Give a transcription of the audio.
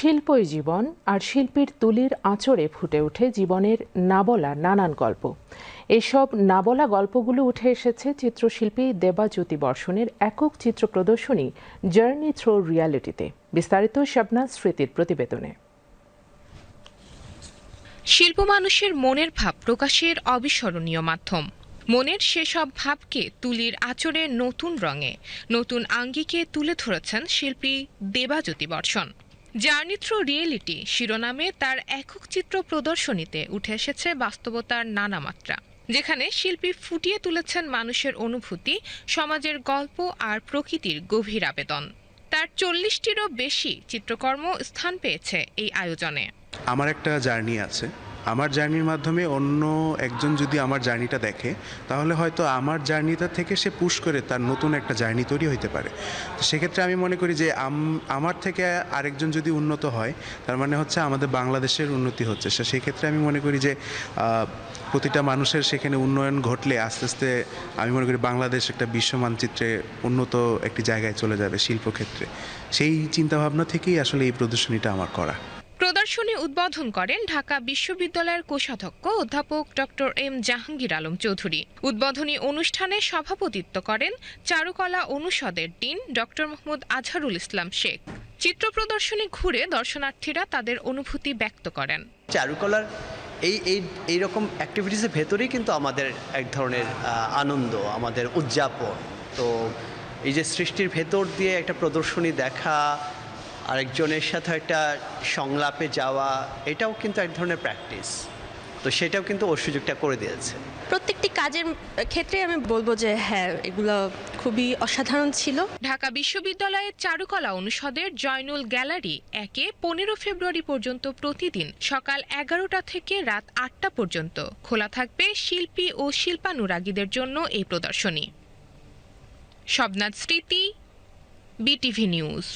শিল্পই জীবন আর শিল্পীর তুলির আঁচড়ে ফুটে ওঠে জীবনের না বলা নানান গল্প। এসব না বলা গল্পগুলো উঠে এসেছে চিত্রশিল্পী দেবাজ্যোতি বর্ষণের একক চিত্র প্রদর্শনী জার্নি থ্রো রিয়ালিটিতে বিস্তারিত শবনাজ স্মৃতির প্রতিবেদনে। শিল্প মানুষের মনের ভাব প্রকাশের অবিস্মরণীয় মাধ্যম। মনের সেসব ভাবকে তুলির আচরে নতুন রঙে, নতুন আঙ্গিকে তুলে ধরেছেন শিল্পী দেবাজ্যোতি বর্ষণ। জার্নি থ্রু রিয়েলিটি শিরোনামে তার একক চিত্র প্রদর্শনীতে উঠে এসেছে বাস্তবতার নানা মাত্রা, যেখানে শিল্পী ফুটিয়ে তুলেছেন মানুষের অনুভূতি, সমাজের গল্প আর প্রকৃতির গভীর আবেদন। তার চল্লিশটিরও বেশি চিত্রকর্ম স্থান পেয়েছে এই আয়োজনে। আমার একটা জার্নি আছে। আমার জার্নির মাধ্যমে অন্য একজন যদি আমার জার্নিটা দেখে, তাহলে হয়তো আমার জার্নিটা থেকে সে পুশ করে তার নতুন একটা জার্নি তৈরি হইতে পারে। তো সেক্ষেত্রে আমি মনে করি যে আম- আমার থেকে আরেকজন যদি উন্নত হয়, তার মানে হচ্ছে আমাদের বাংলাদেশের উন্নতি হচ্ছে। সে, সেক্ষেত্রে আমি মনে করি যে প্রতিটা মানুষের সেখানে উন্নয়ন ঘটলে আস্তে আস্তে আমি মনে করি বাংলাদেশ একটা বিশ্ব মানচিত্রে উন্নত একটি জায়গায় চলে যাবে শিল্পক্ষেত্রে। সেই চিন্তাভাবনা থেকেই আসলে এই প্রদর্শনীটা আমার করা। প্রদর্শনী উদ্বোধন করেন ঢাকা বিশ্ববিদ্যালয়ের কোষাধ্যক্ষ অধ্যাপক ডক্টর এম জাহাঙ্গীর আলম চৌধুরী। উদ্বোধনী অনুষ্ঠানে সভাপতিত্ব করেন চারুকলা অনুষদের ডিন ডক্টর মোহাম্মদ আজহারুল ইসলাম শেখ। চিত্র প্রদর্শনী ঘুরে দর্শনার্থীরা তাদের অনুভূতি ব্যক্ত করেন। চারুকলার এই এই, এইরকম অ্যাক্টিভিটিসের ভেতরেই কিন্তু আমাদের এক ধরনের আনন্দ, আমাদের উদযাপন। তো এই যে সৃষ্টির ভেতর দিয়ে একটা প্রদর্শনী দেখা আরেকজনের সাথে একটা সংলাপে যাওয়া এটাও কিন্তু এক ধরনের প্র্যাকটিস তো সেটাও কিন্তু ওর সুযোগটা করে দিয়েছে। প্রত্যেকটি কাজের ক্ষেত্রে আমি বলব যে হ্যাঁ এগুলো খুবই অসাধারণ ছিল। ঢাকা বিশ্ববিদ্যালয়ের চারুকলা অনুষদের জয়নুল গ্যালারি একে পনেরো ফেব্রুয়ারি পর্যন্ত প্রতিদিন সকাল এগারোটা থেকে রাত আটটা পর্যন্ত। খোলা থাকবে শিল্পী ও শিল্পানুরাগীদের জন্য এই প্রদর্শনী। শবনাথ স্মৃতি বিটিভি নিউজ।